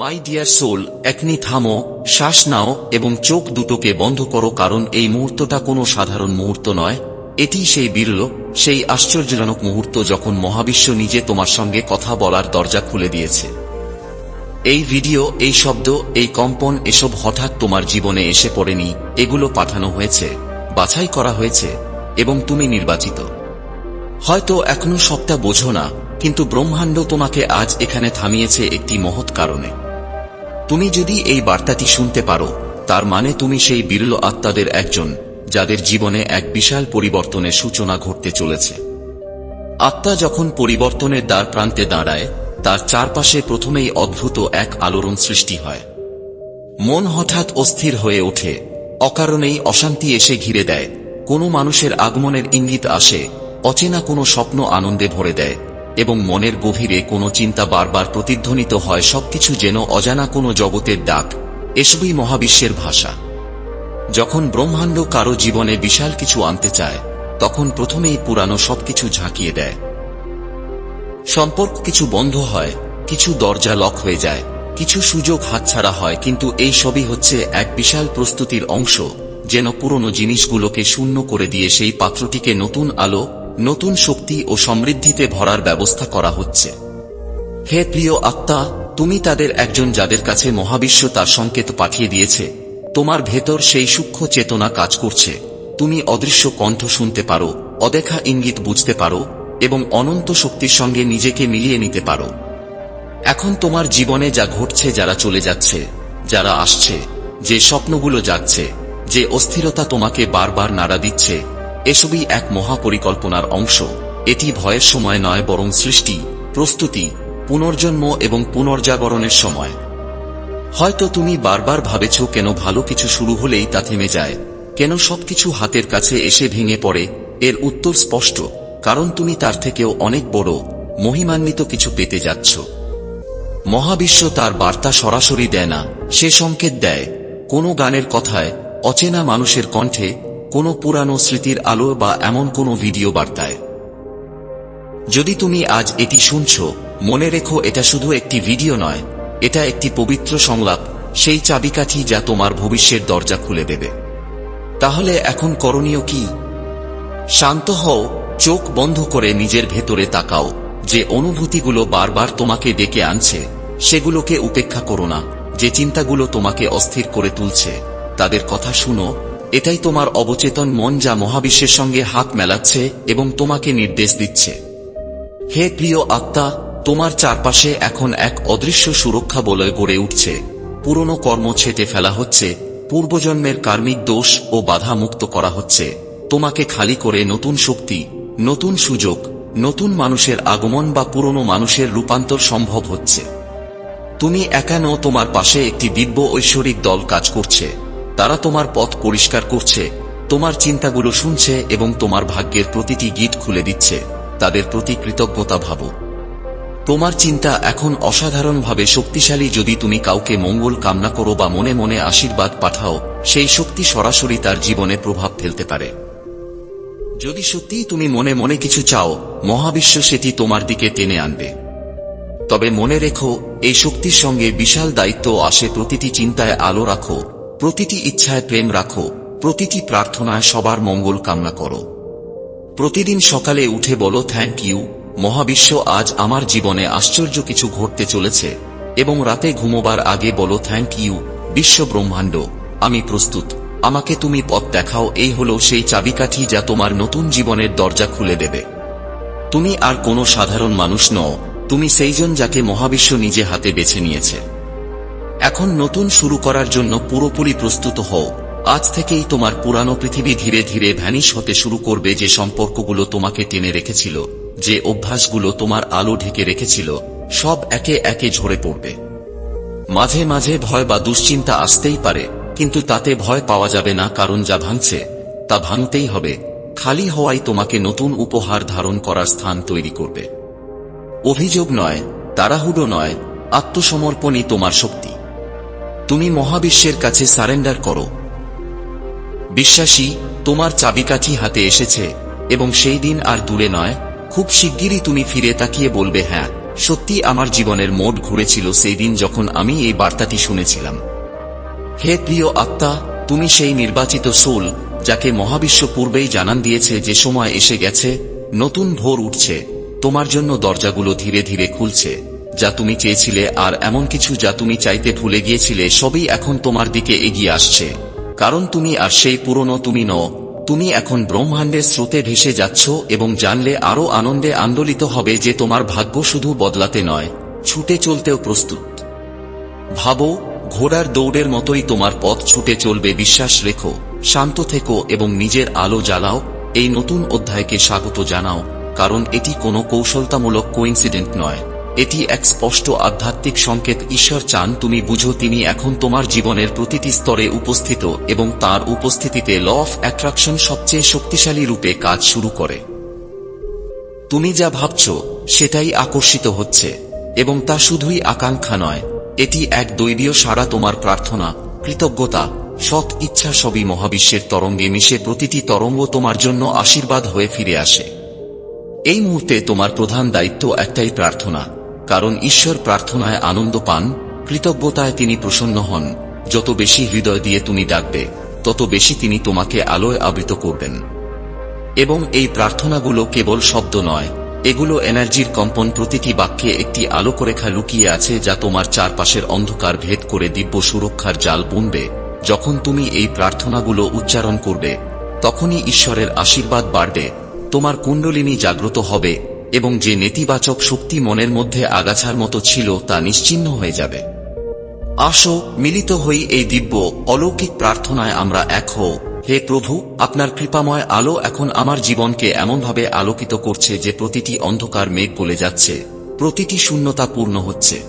My dear soul acne থামো, শ্বাস নাও এবং চোখ দুটোকে বন্ধ করো কারণ এই মুহূর্তটা কোনো সাধারণ মুহূর্ত নয়। এটি সেই বিরল, সেই আশ্চর্যজনক মুহূর্ত যখন মহাবিশ্ব নিজে তোমার সঙ্গে কথা বলার দরজা খুলে দিয়েছে। এই ভিডিও, এই শব্দ, এই কম্পন, এসব হঠাৎ তোমার জীবনে এসে পড়েনি, এগুলো পাঠানো হয়েছে, বাছাই করা হয়েছে, এবং তুমি নির্বাচিত। হয়তো এখনও সবটা বোঝো না, কিন্তু ব্রহ্মাণ্ড তোমাকে আজ এখানে থামিয়েছে একটি মহৎ কারণে। তুমি যদি এই বার্তাটি শুনতে পারো, তার মানে তুমি সেই বিরল আত্মাদের একজন, যাদের জীবনে এক বিশাল পরিবর্তনের সূচনা ঘটতে চলেছে। আত্মা যখন পরিবর্তনের দ্বার প্রান্তে দাঁড়ায়, তার চারপাশে প্রথমেই অদ্ভুত এক আলোড়ন সৃষ্টি হয়। মন হঠাৎ অস্থির হয়ে ওঠে, অকারণেই অশান্তি এসে ঘিরে দেয়, কোনো মানুষের আগমনের ইঙ্গিত আসে, অচেনা কোনো স্বপ্ন আনন্দে ভরে দেয়। এবং মনের গভীরে কোনো চিন্তা বারবার প্রতিধ্বনিত হয় সবকিছু যেন অজানা কোনো জগতের ডাক, এসবই মহাবিশ্বের ভাষা। যখন ব্রহ্মাণ্ড কারও জীবনে বিশাল কিছু আনতে চায়, তখন প্রথমেই পুরানো সবকিছু ঝাঁকিয়ে দেয়। সম্পর্ক কিছু বন্ধ হয়, কিছু দরজা লক হয়ে যায়, কিছু সুযোগ হাতছাড়া হয়, কিন্তু এই সবই হচ্ছে এক বিশাল প্রস্তুতির অংশ, যেন পুরনো জিনিসগুলোকে শূন্য করে দিয়ে সেই পাত্রটিকে নতুন আলো নতুন শক্তি ও সমৃদ্ধিতে ভরার ব্যবস্থা করা হচ্ছে। হে প্রিয় আত্মা, তুমি তাদের একজন যাদের কাছে মহাবিশ্ব তার সংকেত পাঠিয়ে দিয়েছে, তোমার ভেতর সেই সূক্ষ্ম চেতনা কাজ করছে। তুমি অদৃশ্য কণ্ঠ শুনতে পারো, অদেখা ইঙ্গিত বুঝতে পারো, এবং অনন্ত শক্তির সঙ্গে নিজেকে মিলিয়ে নিতে পারো। এখন তোমার জীবনে যা ঘটছে যারা চলে যাচ্ছে, যারা আসছে, যে স্বপ্নগুলো যাচ্ছে, যে অস্থিরতা তোমাকে বারবার নাড়া দিচ্ছে এসবই এক মহাপরিকল্পনার অংশ। এটি ভয়ের সময় নয় বরং সৃষ্টি, প্রস্তুতি, পুনর্জন্ম এবং পুনর্জাগরণের সময়। হয়তো তুমি বারবার ভাবেছ কেন ভালো কিছু শুরু হলেই তা থেমে যায়। কেন সবকিছু হাতের কাছে এসে ভেঙে পড়ে? এর উত্তর স্পষ্ট, কারণ তুমি তার থেকেও অনেক বড়, মহিমান্বিত কিছু পেতে যাচ্ছ। মহাবিশ্ব তার বার্তা সরাসরি দেয় না, সে সংকেত দেয়। কোনো গানের কথায়, অচেনা মানুষের কণ্ঠে কোনো পুরানো স্মৃতির আলো বা এমন কোনো ভিডিও বার্তায়। যদি তুমি আজ এটি শুনছ, মনে রেখো এটা শুধু একটি ভিডিও নয়, এটা একটি পবিত্র সংলাপ, সেই চাবিকাঠি যা তোমার ভবিষ্যের দরজা খুলে দেবে। তাহলে এখন করণীয় কি? শান্ত হও, চোখ বন্ধ করে নিজের ভেতরে তাকাও, যে অনুভূতিগুলো বারবার তোমাকে ডেকে আনছে, সেগুলোকে উপেক্ষা করো না, যে চিন্তাগুলো তোমাকে অস্থির করে তুলছে, তাদের কথা শুনো এটাই তোমার অবচেতন মন যা মহাবিশ্বের সঙ্গে হাত মেলাচ্ছে এবং তোমাকে নির্দেশ দিচ্ছে। হে প্রিয় আত্মা, তোমার চারপাশে এখন এক অদৃশ্য সুরক্ষা বলয় গড়ে উঠছে। পুরনো কর্ম ছেটে ফেলা হচ্ছে, পূর্বজন্মের কার্মিক দোষ ও বাধা মুক্ত করা হচ্ছে। তোমাকে খালি করে নতুন শক্তি, নতুন সুযোগ, নতুন মানুষের আগমন বা পুরনো মানুষের রূপান্তর সম্ভব হচ্ছে। তুমি একানো তোমার পাশে একটি দিব্য ঐশ্বরিক দল কাজ করছে। তারা তোমার পথ পরিষ্কার করছে, তোমার চিন্তাগুলো শুনছে এবং তোমার ভাগ্যের প্রতিটি গীত খুলে দিচ্ছে, তাদের প্রতি কৃতজ্ঞতা ভাবো। তোমার চিন্তা এখন অসাধারণভাবে শক্তিশালী যদি তুমি কাউকে মঙ্গল কামনা করো বা মনে মনে আশীর্বাদ পাঠাও, সেই শক্তি সরাসরি তার জীবনে প্রভাব ফেলতে পারে। যদি সত্যিই তুমি মনে মনে কিছু চাও, মহাবিশ্ব সেটি তোমার দিকে টেনে আনবে। তবে মনে রেখো, এই শক্তির সঙ্গে বিশাল দায়িত্ব আসে প্রতিটি চিন্তায় আলো রাখো প্রতিটি ইচ্ছায় প্রেম রাখো, প্রতিটি প্রার্থনায় সবার মঙ্গল কামনা করো। প্রতিদিন সকালে উঠে বলো থ্যাংক ইউ মহাবিশ্ব আজ আমার জীবনে আশ্চর্য কিছু ঘটতে চলেছে। এবং রাতে ঘুমোবার আগে বলো থ্যাংক ইউ বিশ্ব ব্রহ্মাণ্ড, আমি প্রস্তুত। আমাকে তুমি পথ দেখাও, এই হলো সেই চাবিকাঠি যা তোমার নতুন জীবনের দরজা খুলে দেবে। তুমি আর কোনো সাধারণ মানুষ নও, তুমি সেইজন যাকে মহাবিশ্ব নিজে হাতে বেছে নিয়েছে। এখন নতুন শুরু করার জন্য পুরোপুরি প্রস্তুত হও। আজ থেকেই তোমার পুরানো পৃথিবী ধীরে ধীরে ভ্যানিশ হতে শুরু করবে যে সম্পর্কগুলো তোমাকে টেনে রেখেছিল, যে অভ্যাসগুলো তোমার আলো ঢেকে রেখেছিল, সব একে একে ঝরে পড়বে। মাঝে মাঝে ভয় বা দুশ্চিন্তা আসতেই পারে, কিন্তু তাতে ভয় পাওয়া যাবে না কারণ যা ভাঙছে, তা ভাঙতেই হবে। খালি হওয়াই তোমাকে নতুন উপহার ধারণ করার স্থান তৈরি করবে। অভিযোগ নয়, তাড়াহুড়ো নয়, আত্মসমর্পণই তোমার শক্তি। তুমি মহাবিশ্বের কাছে সারেন্ডার করো। বিশ্বাসী, তোমার চাবিকাঠি হাতে এসেছে, এবং সেই দিন আর দূরে নয়, খুব শিগগিরই তুমি ফিরে তাকিয়ে বলবে হ্যাঁ সত্যি আমার জীবনের মোট ঘুরেছিল সেই দিন যখন আমি এই বার্তাটি শুনেছিলাম। হে প্রিয় আত্মা, তুমি সেই নির্বাচিত সোল, যাকে মহাবিশ্ব পূর্বেই জানান দিয়েছে যে সময় এসে গেছে, নতুন ভোর উঠছে, তোমার জন্য দরজাগুলো ধীরে ধীরে খুলছে। যা তুমি চেয়েছিলে আর এমন কিছু যা তুমি চাইতে ভুলে গিয়েছিলে সবই এখন তোমার দিকে এগিয়ে আসছে। কারণ তুমি আর সেই পুরনো তুমি নও। তুমি এখন ব্রহ্মাণ্ডের স্রোতে ভেসে যাচ্ছ এবং জানলে আরও আনন্দে আন্দোলিত হবে যে তোমার ভাগ্য শুধু বদলাতে নয়, ছুটে চলতেও প্রস্তুত। ভাবো, ঘোড়ার দৌড়ের মতোই তোমার পথ ছুটে চলবে, বিশ্বাস রেখো, শান্ত থেকো এবং নিজের আলো জ্বালাও। এই নতুন অধ্যায়কে স্বাগত জানাও, কারণ এটি কোনো কৌশলতামূলক কোইন্সিডেন্ট নয়। এটি এক স্পষ্ট আধ্যাত্মিক সংকেত। ঈশ্বর চান তুমি বুঝো তিনি এখন তোমার জীবনের প্রতিটি স্তরে উপস্থিত এবং তার উপস্থিতিতে ল অফ অ্যাট্রাকশন সবচেয়ে শক্তিশালী রূপে কাজ শুরু করে। তুমি যা ভাবছ, সেটাই আকর্ষিত হচ্ছে, এবং তা শুধুই আকাঙ্ক্ষা নয়, এটি এক দৈবীয় সারা তোমার প্রার্থনা, কৃতজ্ঞতা, সৎ ইচ্ছা সবই মহাবিশ্বের তরঙ্গে মিশে প্রতিটি তরঙ্গ তোমার জন্য আশীর্বাদ হয়ে ফিরে আসে। এই মুহূর্তে তোমার প্রধান দায়িত্ব একটাই প্রার্থনা কারণ ঈশ্বর প্রার্থনায় আনন্দ পান, কৃতজ্ঞতায় তিনি প্রসন্ন হন। যত বেশি হৃদয় দিয়ে তুমি ডাকবে, তত বেশি তিনি তোমাকে আলোয় আবৃত করবেন। এবং এই প্রার্থনাগুলো কেবল শব্দ নয়, এগুলো এনার্জির কম্পন প্রতিটি বাক্যে একটি আলোকরেখা লুকিয়ে আছে যা তোমার চারপাশের অন্ধকার ভেদ করে দিব্য সুরক্ষার জাল বুনবে। যখন তুমি এই প্রার্থনাগুলো উচ্চারণ করবে, তখনই ঈশ্বরের আশীর্বাদ বাড়বে, তোমার কুণ্ডলিনী জাগ্রত হবে এবং যে নেতিবাচক শক্তি মনের মধ্যে আগাছার মতো ছিল তা নিশ্চিহ্ন হয়ে যাবে। আসো, মিলিত হই এই দিব্য, অলৌকিক প্রার্থনায় আমরা এক হও। হে প্রভু, আপনার কৃপাময় আলো এখন আমার জীবনকে এমনভাবে আলোকিত করছে যে প্রতিটি অন্ধকার মেঘ গলে যাচ্ছে, প্রতিটি শূন্যতা পূর্ণ হচ্ছে।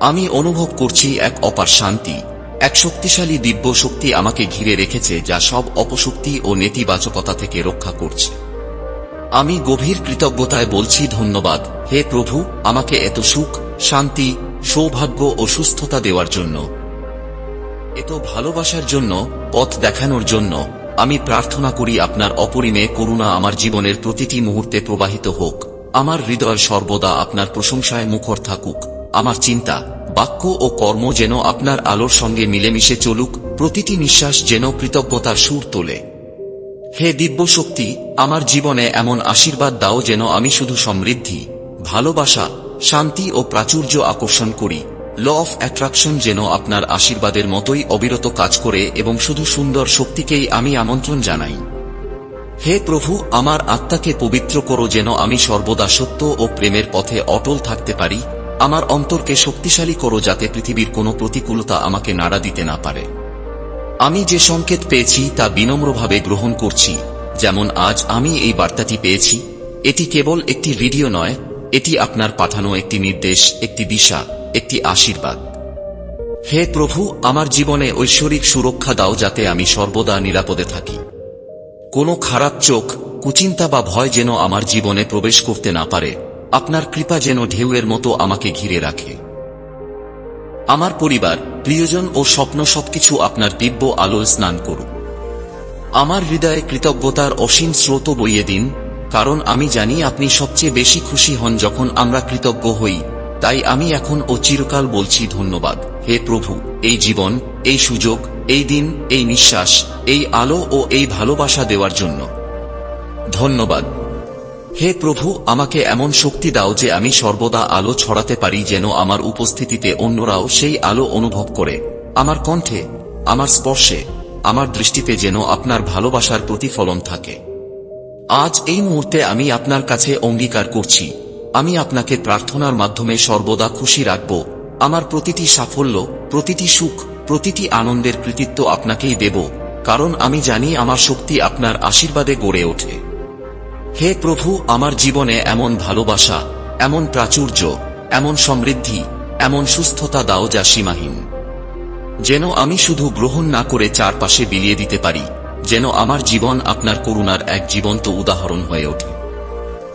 আমি অনুভব করছি এক অপার শান্তি, এক শক্তিশালী দিব্য শক্তি আমাকে ঘিরে রেখেছে যা সব অপশক্তি ও নেতিবাচকতা থেকে রক্ষা করছে। আমি গভীর কৃতজ্ঞতায় বলছি ধন্যবাদ। হে প্রভু, আমাকে এত সুখ, শান্তি, সৌভাগ্য ও সুস্থতা দেওয়ার জন্য। এত ভালোবাসার জন্য, পথ দেখানোর জন্য আমি প্রার্থনা করি আপনার অপরিমে করুণা আমার জীবনের প্রতিটি মুহূর্তে প্রবাহিত হোক। আমার হৃদয় সর্বদা আপনার প্রশংসায় মুখর থাকুক। আমার চিন্তা, বাক্য ও কর্ম যেন আপনার আলোর সঙ্গে মিলেমিশে চলুক। প্রতিটি নিঃশ্বাস যেন কৃতজ্ঞতার সুর তোলে। হে দিব্য শক্তি আমার জীবনে এমন আশীর্বাদ দাও যেন আমি শুধু সমৃদ্ধি, ভালোবাসা, শান্তি ও প্রাচুর্য আকর্ষণ করি। ল অফ অ্যাট্রাকশন যেন আপনার আশীর্বাদের মতোই অবিরত কাজ করে এবং শুধু সুন্দর শক্তিকেই আমি আমন্ত্রণ জানাই। হে প্রভু, আমার আত্মাকে পবিত্র করো যেন আমি সর্বদা সত্য ও প্রেমের পথে অটল থাকতে পারি। আমার অন্তরকে শক্তিশালী করো যাতে পৃথিবীর কোনো প্রতিকূলতা আমাকে নাড়া দিতে না পারে। আমি যে সংকেত পেয়েছি তা বিনম্রভাবে গ্রহণ করছি, যেমন আজ আমি এই বার্তাটি পেয়েছি, এটি কেবল একটি ভিডিও নয়, এটি আপনার পাঠানো একটি নির্দেশ, একটি দিশা, একটি আশীর্বাদ। হে প্রভু, আমার জীবনে ঐশ্বরিক সুরক্ষা দাও যাতে আমি সর্বদা নিরাপদে থাকি। কোনো খারাপ চোখ, কুচিন্তা বা ভয় যেন আমার জীবনে প্রবেশ করতে না পারে, আপনার কৃপা যেন ঢেউয়ের মতো আমাকে ঘিরে রাখে। আমার পরিবার, প্রিয়জন ও স্বপ্ন সবকিছু আপনার দিব্য আলোয় স্নান করুক। আমার হৃদয়ে কৃতজ্ঞতার অসীম স্রোত বইয়ে দিন, কারণ আমি জানি আপনি সবচেয়ে বেশি খুশি হন যখন আমরা কৃতজ্ঞ হই। তাই আমি এখন ও চিরকাল বলছি ধন্যবাদ। হে প্রভু, এই জীবন, এই সুযোগ, এই দিন, এই নিঃশ্বাস, এই আলো ও এই ভালোবাসা দেওয়ার জন্য। ধন্যবাদ। হে প্রভু, আমাকে এমন শক্তি দাও যে আমি সর্বদা আলো ছড়াতে পারি যেন আমার উপস্থিতিতে অন্যরাও সেই আলো অনুভব করে। আমার কণ্ঠে, আমার স্পর্শে, আমার দৃষ্টিতে যেন আপনার ভালোবাসার প্রতিফলন থাকে। আজ এই মুহূর্তে আমি আপনার কাছে অঙ্গীকার করছি। আমি আপনাকে প্রার্থনার মাধ্যমে সর্বদা খুশি রাখব। আমার প্রতিটি সাফল্য, প্রতিটি সুখ, প্রতিটি আনন্দের কৃতিত্ব আপনাকেই দেব। কারণ আমি জানি আমার শক্তি আপনার আশীর্বাদে গড়ে ওঠে। হে প্রভু, আমার জীবনে এমন ভালোবাসা, এমন প্রাচুর্য, এমন সমৃদ্ধি, এমন সুস্থতা দাও যা সীমাহীন। যেন আমি শুধু গ্রহণ না করে চারপাশে বিলিয়ে দিতে পারি, যেন আমার জীবন আপনার করুণার এক জীবন্ত উদাহরণ হয়ে ওঠে।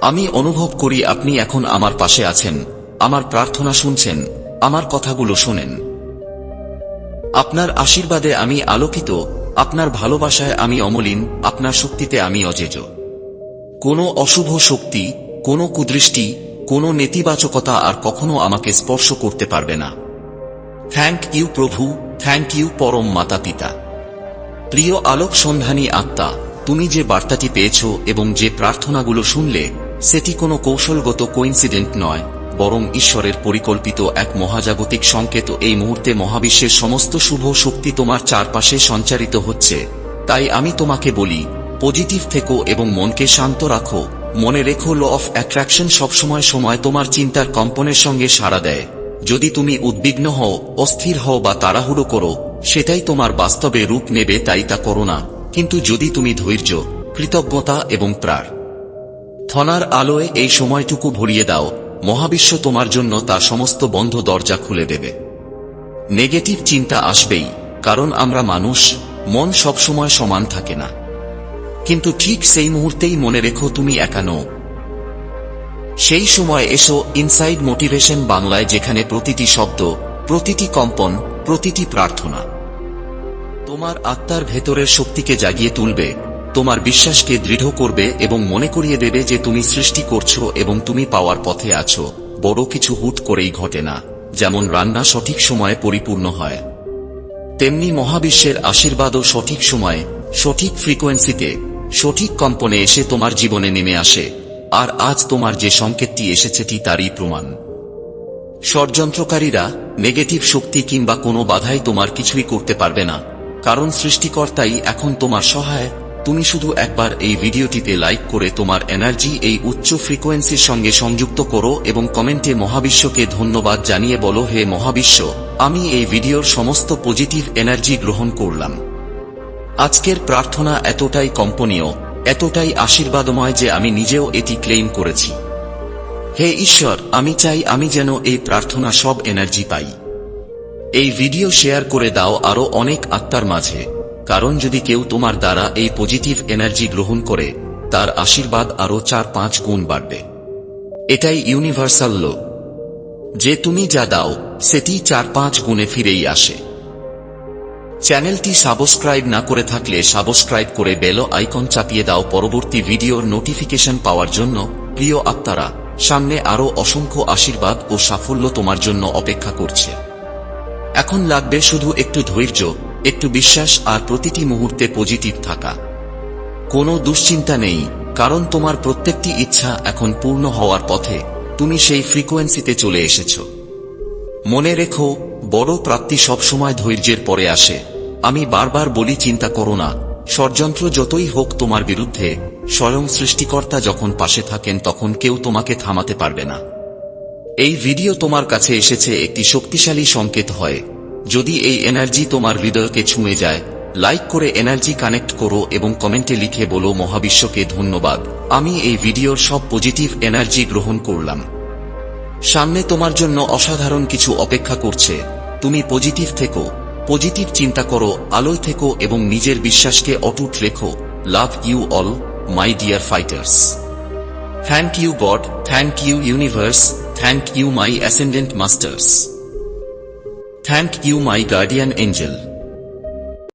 আমি অনুভব করি আপনি এখন আমার পাশে আছেন, আমার প্রার্থনা শুনছেন, আমার কথাগুলো শোনেন। আপনার আশীর্বাদে আমি আলোকিত, আপনার ভালোবাসায় আমি অমলিন, আপনার শক্তিতে আমি অজেজ। কোনো অশুভ শক্তি, কোনো কুদৃষ্টি, কোনো নেতিবাচকতা আর কখনো আমাকে স্পর্শ করতে পারবে না। থ্যাংক ইউ প্রভু, থ্যাংক ইউ পরম মাতা পিতা। প্রিয় আলোক সন্ধানী আত্মা, তুমি যে বার্তাটি পেয়েছ এবং যে প্রার্থনাগুলো শুনলে, সেটি কোনো কৌশলগত কোইন্সিডেন্ট নয়, বরং ঈশ্বরের পরিকল্পিত এক মহাজাগতিক সংকেত এই মুহূর্তে মহাবিশ্বের সমস্ত শুভ শক্তি তোমার চারপাশে সঞ্চারিত হচ্ছে। তাই আমি তোমাকে বলি পজিটিভ থেকো এবং মনকে শান্ত রাখো। মনে রেখো ল অফ অ্যাট্রাকশন সবসময় সময় তোমার চিন্তার কম্পনের সঙ্গে সাড়া দেয়। যদি তুমি উদ্বিগ্ন হও, অস্থির হও বা তাড়াহুড়ো করো, সেটাই তোমার বাস্তবে রূপ নেবে, তাই তা করো না। কিন্তু যদি তুমি ধৈর্য, কৃতজ্ঞতা এবং প্রার থনার আলোয় এই সময়টুকু ভরিয়ে দাও, মহাবিশ্ব তোমার জন্য তার সমস্ত বন্ধ দরজা খুলে দেবে। নেগেটিভ চিন্তা আসবেই, কারণ আমরা মানুষ, মন সবসময় সমান থাকে না। কিন্তু ঠিক সেই মুহূর্তেই মনে রেখো তুমি একা নও। সেই সময় এসো ইনসাইড মোটিভেশন বাংলায় যেখানে প্রতিটি শব্দ, প্রতিটি কম্পন, প্রতিটি প্রার্থনা তোমার আত্মার ভেতরের শক্তিকে জাগিয়ে তুলবে, তোমার বিশ্বাসকে দৃঢ় করবে এবং মনে করিয়ে দেবে যে তুমি সৃষ্টি করছ এবং তুমি পাওয়ার পথে আছো, বড় কিছু হুট করেই ঘটে না, যেমন রান্না সঠিক সময়ে পরিপূর্ণ হয়। তেমনি মহাবিশ্বের আশীর্বাদও সঠিক সময়ে, সঠিক ফ্রিকোয়েন্সিতে সঠিক কম্পনে এসে তোমার জীবনে নেমে আসে, আর আজ তোমার যে সংকেতটি এসেছেটি তারই প্রমাণ। ষড়যন্ত্রকারীরা নেগেটিভ শক্তি কিংবা কোনো বাধাই তোমার কিছুই করতে পারবে না, কারণ সৃষ্টিকর্তাই এখন তোমার সহায়, তুমি শুধু একবার এই ভিডিওটিতে লাইক করে তোমার এনার্জি এই উচ্চ ফ্রিকোয়েন্সির সঙ্গে সংযুক্ত করো এবং কমেন্টে মহাবিশ্বকে ধন্যবাদ জানিয়ে বলো, হে মহাবিশ্ব, আমি এই ভিডিওর সমস্ত পজিটিভ এনার্জি গ্রহণ করলাম। আজকের প্রার্থনা এতটাই কম্পনীয়, এতটাই আশীর্বাদময় যে আমি নিজেও এটি ক্লেইম করেছি। হে ঈশ্বর, আমি চাই আমি যেন এই প্রার্থনা সব এনার্জি পাই। এই ভিডিও শেয়ার করে দাও আরও অনেক আত্মার মাঝে, কারণ যদি কেউ তোমার দ্বারা এই পজিটিভ এনার্জি গ্রহণ করে, তার আশীর্বাদ আরও চার পাঁচ গুণ বাড়বে। এটাই ইউনিভার্সাল লো। যে তুমি যা দাও, সেটি চার পাঁচ গুণে ফিরেই আসে। চ্যানেলটি সাবস্ক্রাইব না করে থাকলে সাবস্ক্রাইব করে বেল আইকন চাপিয়ে দাও। পরবর্তী ভিডিওর নোটিফিকেশন পাওয়ার জন্য প্রিয় আত্মারা, সামনে আরও অসংখ্য আশীর্বাদ ও সাফল্য তোমার জন্য অপেক্ষা করছে। এখন লাগবে শুধু একটু ধৈর্য, একটু বিশ্বাস আর প্রতিটি মুহূর্তে পজিটিভ থাকা। কোনো দুশ্চিন্তা নেই, কারণ তোমার প্রত্যেকটি ইচ্ছা এখন পূর্ণ হওয়ার পথে তুমি সেই ফ্রিকোয়েন্সিতে চলে এসেছ। মনে রেখো, বড় প্রাপ্তি সবসময় ধৈর্যের পরে আসে। আমি বারবার বলি, চিন্তা করো না। ষড়যন্ত্র যতই হোক তোমার বিরুদ্ধে, স্বয়ং সৃষ্টিকর্তা যখন পাশে থাকেন, তখন কেউ তোমাকে থামাতে পারবে না। এই ভিডিও তোমার কাছে এসেছে, একটি শক্তিশালী সংকেত হয়। যদি এই এনার্জি তোমার হৃদয়কে ছুঁয়ে যায়, লাইক করে এনার্জি কানেক্ট করো এবং কমেন্টে লিখে বলো, মহাবিশ্বকে ধন্যবাদ। আমি এই ভিডিওর সব পজিটিভ এনার্জি গ্রহণ করলাম। সামনে তোমার জন্য অসাধারণ কিছু অপেক্ষা করছে। তুমি পজিটিভ থেকো। পজিটিভ চিন্তা করো, আলোয় থেকো এবং নিজের বিশ্বাসকে অটুট রেখো। Love you all, my dear fighters. Thank you God, thank you universe, thank you my ascendant masters. Thank you my guardian angel.